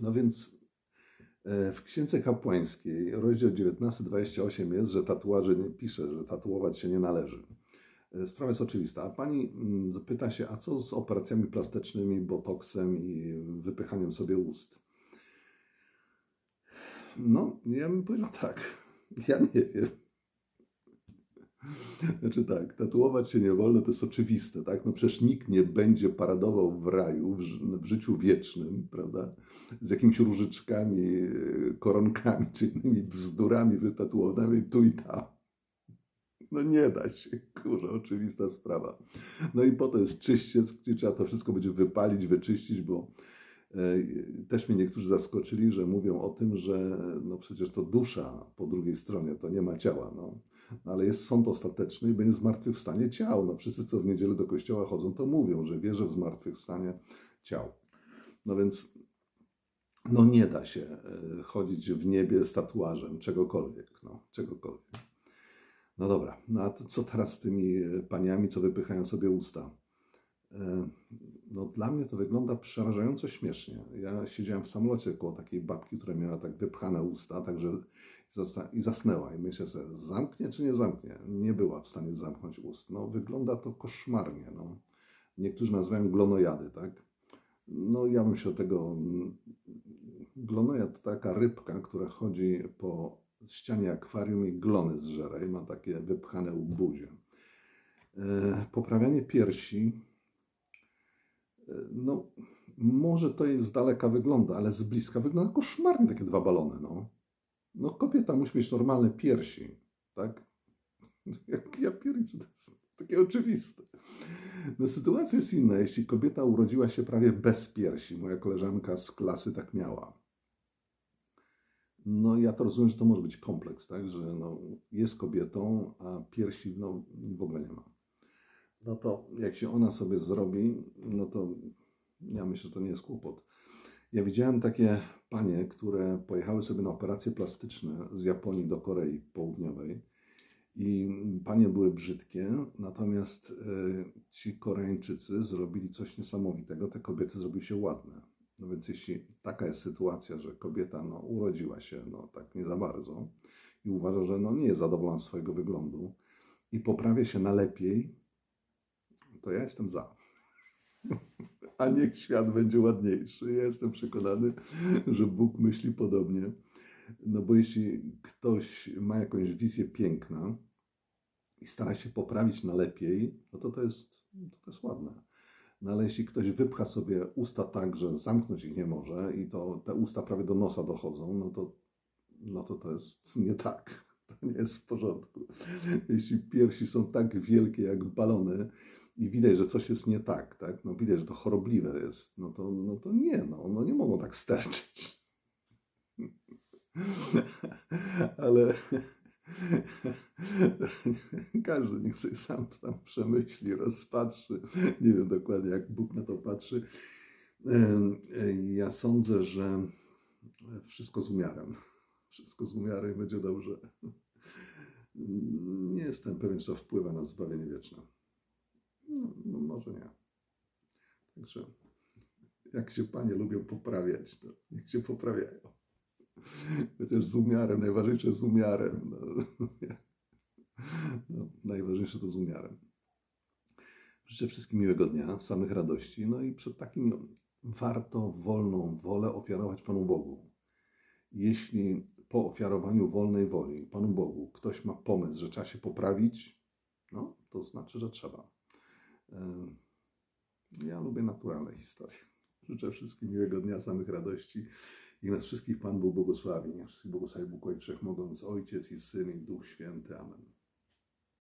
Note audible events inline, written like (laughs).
No więc e, w Księdze Kapłańskiej, rozdział 19-28 jest, że tatuaże nie pisze, że tatuować się nie należy. E, Sprawa jest oczywista. A pani mm, pyta się, a co z operacjami plastycznymi, botoksem i wypychaniem sobie ust? No, ja bym powiedział tak. (laughs) Ja nie wiem. Znaczy tak, tatuować się nie wolno, to jest oczywiste, tak? No przecież nikt nie będzie paradował w raju, w, w życiu wiecznym, prawda? Z jakimiś różyczkami, e, koronkami, czy innymi bzdurami wytatuowanymi tu i tam. No nie da się, kurze, oczywista sprawa. No i po to jest czyściec, gdzie trzeba to wszystko będzie wypalić, wyczyścić, bo e, też mnie niektórzy zaskoczyli, że mówią o tym, że no przecież to dusza po drugiej stronie, to nie ma ciała, no. Ale jest sąd ostateczny i będzie zmartwychwstanie ciał. No wszyscy, co w niedzielę do kościoła chodzą, to mówią, że wierzę w zmartwychwstanie ciał. No więc no nie da się e, chodzić w niebie z tatuażem, czegokolwiek, no, czegokolwiek. No dobra, no a to co teraz z tymi e, paniami, co wypychają sobie usta? E, No dla mnie to wygląda przerażająco śmiesznie. Ja siedziałem w samolocie koło takiej babki, która miała tak wypchane usta, także i zasnęła. I myślę sobie, zamknie czy nie zamknie? Nie była w stanie zamknąć ust. No wygląda to koszmarnie. No. Niektórzy nazywają glonojady, tak? No ja bym się od tego... mm, Glonojad to taka rybka, która chodzi po ścianie akwarium i glony zżera i ma takie wypchane buzie. E, Poprawianie piersi, e, no może to jest z daleka wygląda, ale z bliska wygląda koszmarnie takie dwa balony, no. No kobieta musi mieć normalne piersi, tak? (laughs) Jak ja piersi, to jest takie oczywiste. No sytuacja jest inna, jeśli kobieta urodziła się prawie bez piersi, moja koleżanka z klasy tak miała. No ja to rozumiem, że to może być kompleks, tak? Że no, jest kobietą, a piersi no, w ogóle nie ma. No to jak się ona sobie zrobi, no to ja myślę, że to nie jest kłopot. Ja widziałem takie panie, które pojechały sobie na operacje plastyczne z Japonii do Korei Południowej i panie były brzydkie, natomiast e, ci Koreańczycy zrobili coś niesamowitego, te kobiety zrobiły się ładne. No więc jeśli taka jest sytuacja, że kobieta no, urodziła się no, tak nie za bardzo i uważa, że no, nie jest zadowolona z swojego wyglądu i poprawia się na lepiej, to ja jestem za. A niech świat będzie ładniejszy. Ja jestem przekonany, że Bóg myśli podobnie. No bo jeśli ktoś ma jakąś wizję piękna i stara się poprawić na lepiej, no to to jest, to jest ładne. No ale jeśli ktoś wypcha sobie usta tak, że zamknąć ich nie może i to te usta prawie do nosa dochodzą, no to no to, to jest nie tak. To nie jest w porządku. Jeśli piersi są tak wielkie jak balony i widać, że coś jest nie tak, tak? No widać, że to chorobliwe jest, no to, no to nie, no, no nie mogą tak sterczyć. (laughs) Ale (laughs) każdy niech sobie sam tam przemyśli, rozpatrzy. Nie wiem dokładnie, jak Bóg na to patrzy. Ja sądzę, że wszystko z umiarem. Wszystko z umiarem będzie dobrze. Nie jestem pewien, czy to wpływa na zbawienie wieczne. No, no może nie. Także jak się panie lubią poprawiać, to niech się poprawiają. Chociaż z umiarem, najważniejsze z umiarem. No, (laughs) no, najważniejsze to z umiarem. Życzę wszystkim miłego dnia, samych radości. No i przed takim warto wolną wolę ofiarować Panu Bogu. Jeśli po ofiarowaniu wolnej woli Panu Bogu ktoś ma pomysł, że trzeba się poprawić, no to znaczy, że trzeba. Ja lubię naturalne historie. Życzę wszystkim miłego dnia, samych radości. I nas wszystkich Pan Bóg błogosławi. Wszystkich błogosławi Bóg Ojciec Wszechmogący, Ojciec i Syn i Duch Święty. Amen.